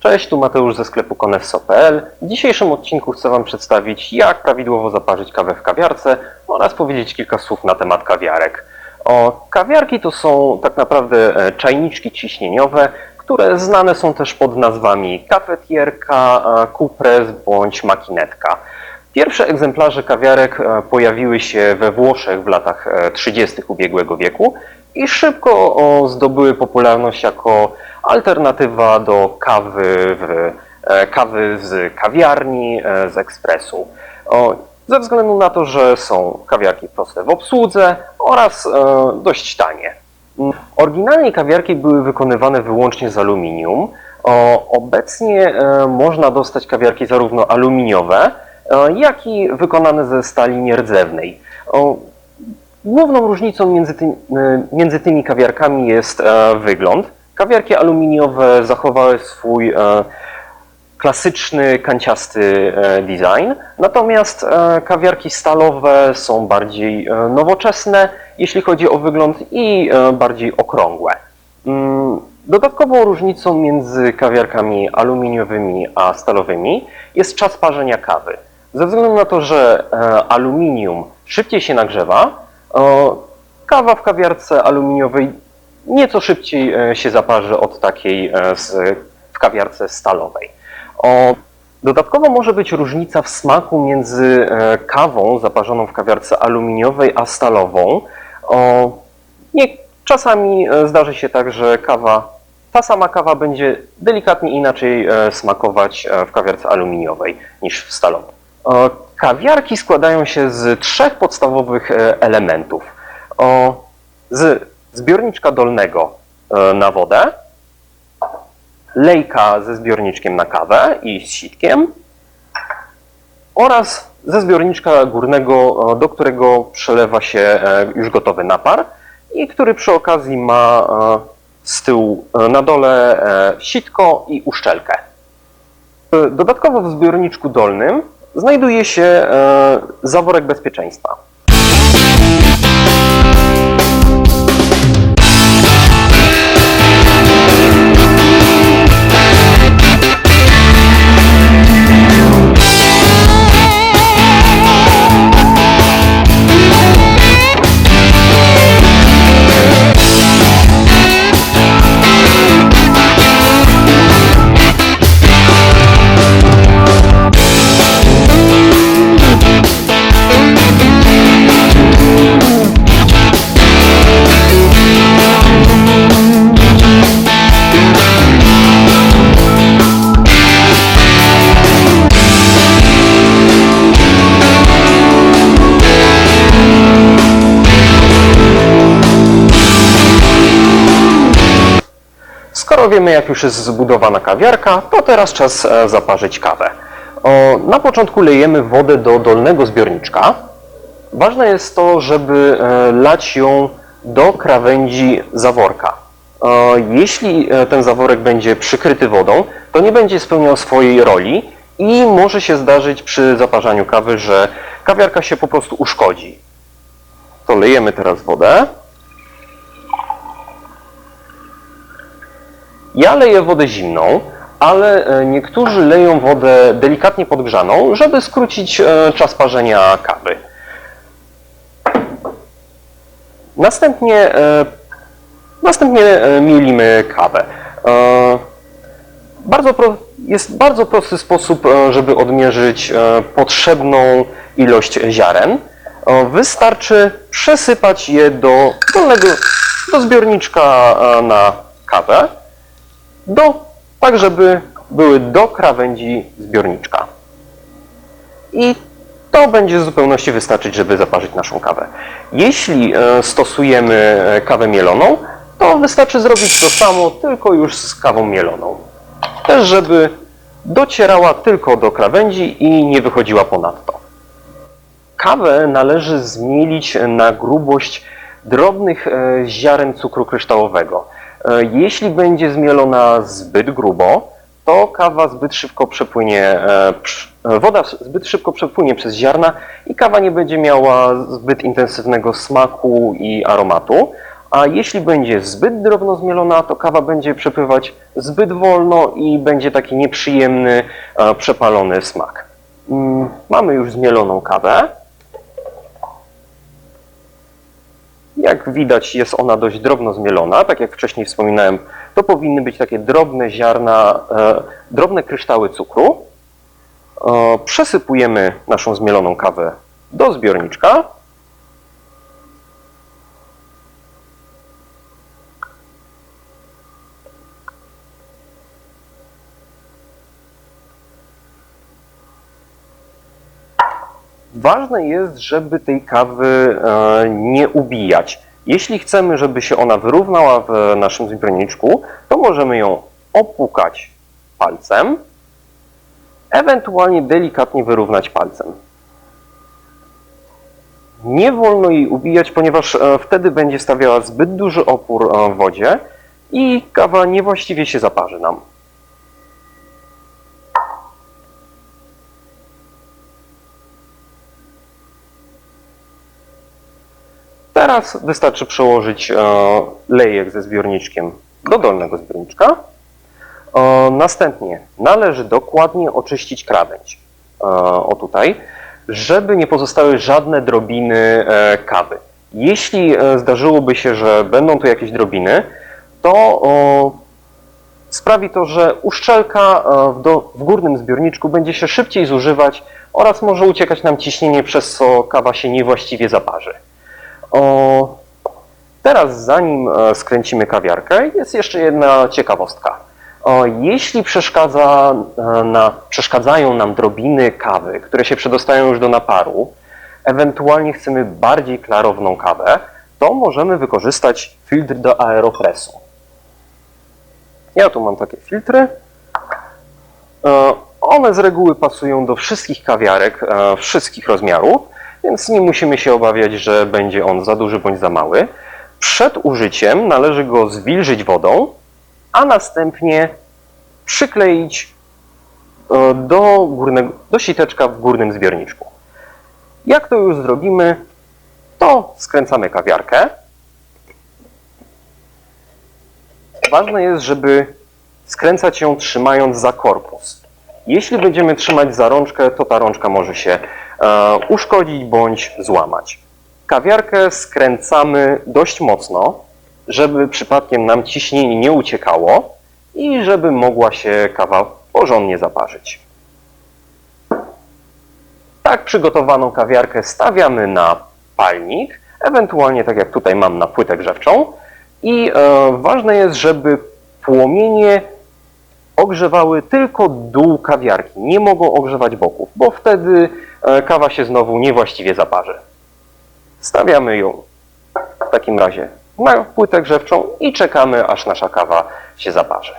Cześć, tu Mateusz ze sklepu konewso.pl. W dzisiejszym odcinku chcę Wam przedstawić, jak prawidłowo zaparzyć kawę w kawiarce oraz powiedzieć kilka słów na temat kawiarek. O, kawiarki to są tak naprawdę e, czajniczki ciśnieniowe, które znane są też pod nazwami kafetierka, e, kupres bądź makinetka. Pierwsze egzemplarze kawiarek e, pojawiły się we Włoszech w latach e, 30. ubiegłego wieku i szybko zdobyły popularność jako alternatywa do kawy, w, kawy z kawiarni, z ekspresu. Ze względu na to, że są kawiarki proste w obsłudze oraz e, dość tanie. Oryginalnie kawiarki były wykonywane wyłącznie z aluminium. O, obecnie e, można dostać kawiarki zarówno aluminiowe, e, jak i wykonane ze stali nierdzewnej. O, Główną różnicą między, tym, e, między tymi kawiarkami jest e, wygląd. Kawiarki aluminiowe zachowały swój e, klasyczny, kanciasty e, design, natomiast e, kawiarki stalowe są bardziej e, nowoczesne, jeśli chodzi o wygląd i bardziej okrągłe. Mm, Dodatkową różnicą między kawiarkami aluminiowymi a stalowymi jest czas parzenia kawy. Ze względu na to, że aluminium szybciej się nagrzewa, kawa w kawiarce aluminiowej nieco szybciej się zaparzy od takiej w kawiarce stalowej. O, dodatkowo może być różnica w smaku między e, kawą zaparzoną w kawiarce aluminiowej a stalową. O, nie, czasami e, zdarzy się tak, że kawa, ta sama kawa będzie delikatnie inaczej e, smakować w kawiarce aluminiowej niż w stalowej. E, Kawiarki składają się z trzech podstawowych elementów. O, z zbiorniczka dolnego na wodę, lejka ze zbiorniczkiem na kawę i z sitkiem oraz ze zbiorniczka górnego, e, do którego przelewa się e, już gotowy napar i który przy okazji ma e, z tyłu na dole sitko i uszczelkę. Dodatkowo w zbiorniczku dolnym znajduje się zaworek bezpieczeństwa. Skoro wiemy, jak już jest zbudowana kawiarka, to teraz czas e, zaparzyć kawę. Na początku lejemy wodę do dolnego zbiorniczka. Ważne jest to, żeby e, lać ją do krawędzi zaworka. Jeśli e, ten zaworek będzie przykryty wodą, to nie będzie spełniał swojej roli i może się zdarzyć przy zaparzaniu kawy, że kawiarka się po prostu uszkodzi. To lejemy teraz wodę. Ja leję wodę zimną, ale e, niektórzy leją wodę delikatnie podgrzaną, żeby skrócić e, czas parzenia kawy. Następnie, e, następnie mielimy kawę. Bardzo pro, jest bardzo prosty sposób, żeby odmierzyć potrzebną ilość ziaren. Wystarczy przesypać je do dolnego, do zbiorniczka na kawę do, tak żeby były do krawędzi zbiorniczka. I to będzie w zupełności wystarczyć, żeby zaparzyć naszą kawę. Jeśli e, stosujemy e, kawę mieloną, to wystarczy zrobić to samo, tylko już z kawą mieloną. Też, żeby docierała tylko do krawędzi i nie wychodziła ponadto. Kawę należy zmielić na grubość drobnych e, ziaren cukru kryształowego. E, Jeśli będzie zmielona zbyt grubo, to kawa zbyt szybko przepłynie, e, e, woda zbyt szybko przepłynie przez ziarna i kawa nie będzie miała zbyt intensywnego smaku i aromatu. A jeśli będzie zbyt drobno zmielona, to kawa będzie przepływać zbyt wolno i będzie taki nieprzyjemny, przepalony smak. Mm, Mamy już zmieloną kawę. Jak widać jest ona dość drobno zmielona, tak jak wcześniej wspominałem, to powinny być takie drobne ziarna, e, drobne kryształy cukru. Przesypujemy naszą zmieloną kawę do zbiorniczka. Ważne jest, żeby tej kawy e, nie ubijać. Jeśli chcemy, żeby się ona wyrównała w naszym zbiorniczku, to możemy ją opukać palcem, ewentualnie delikatnie wyrównać palcem. Nie wolno jej ubijać, ponieważ e, wtedy będzie stawiała zbyt duży opór e, w wodzie i kawa niewłaściwie się zaparzy nam. Teraz wystarczy przełożyć e, lejek ze zbiorniczkiem do dolnego zbiorniczka. E, Następnie należy dokładnie oczyścić krawędź. E, O tutaj, żeby nie pozostały żadne drobiny kawy. Jeśli zdarzyłoby się, że będą tu jakieś drobiny, to sprawi to, że uszczelka w górnym zbiorniczku będzie się szybciej zużywać oraz może uciekać nam ciśnienie, przez co kawa się niewłaściwie zaparzy. O, teraz, zanim e, skręcimy kawiarkę, jest jeszcze jedna ciekawostka. O, jeśli przeszkadza, e, na, przeszkadzają nam drobiny kawy, które się przedostają już do naparu, ewentualnie chcemy bardziej klarowną kawę, to możemy wykorzystać filtr do aeropresu. Ja tu mam takie filtry. E, One z reguły pasują do wszystkich kawiarek, wszystkich rozmiarów, więc nie musimy się obawiać, że będzie on za duży bądź za mały. Przed użyciem należy go zwilżyć wodą, a następnie przykleić e, do, górnego, do siteczka w górnym zbiorniczku. Jak to już zrobimy, to skręcamy kawiarkę. Ważne jest, żeby skręcać ją trzymając za korpus. Jeśli będziemy trzymać za rączkę, to ta rączka może się uszkodzić bądź złamać. Kawiarkę skręcamy dość mocno, żeby przypadkiem nam ciśnienie nie uciekało i żeby mogła się kawa porządnie zaparzyć. Tak przygotowaną kawiarkę stawiamy na palnik, ewentualnie tak jak tutaj mam na płytę grzewczą i e, ważne jest, żeby płomienie ogrzewały tylko dół kawiarki, nie mogą ogrzewać boków, bo wtedy e, kawa się znowu niewłaściwie zaparzy. Stawiamy ją w takim razie na płytę grzewczą i czekamy, aż nasza kawa się zaparzy.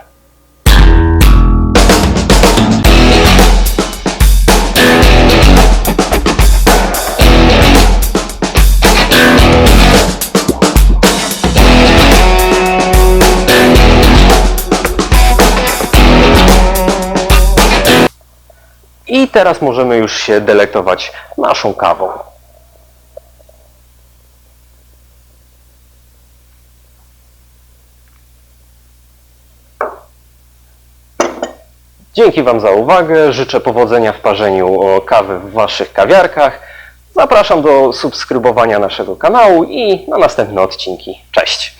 Teraz możemy już się delektować naszą kawą. Dzięki Wam za uwagę. Życzę powodzenia w parzeniu kawy w Waszych kawiarkach. Zapraszam do subskrybowania naszego kanału i na następne odcinki. Cześć!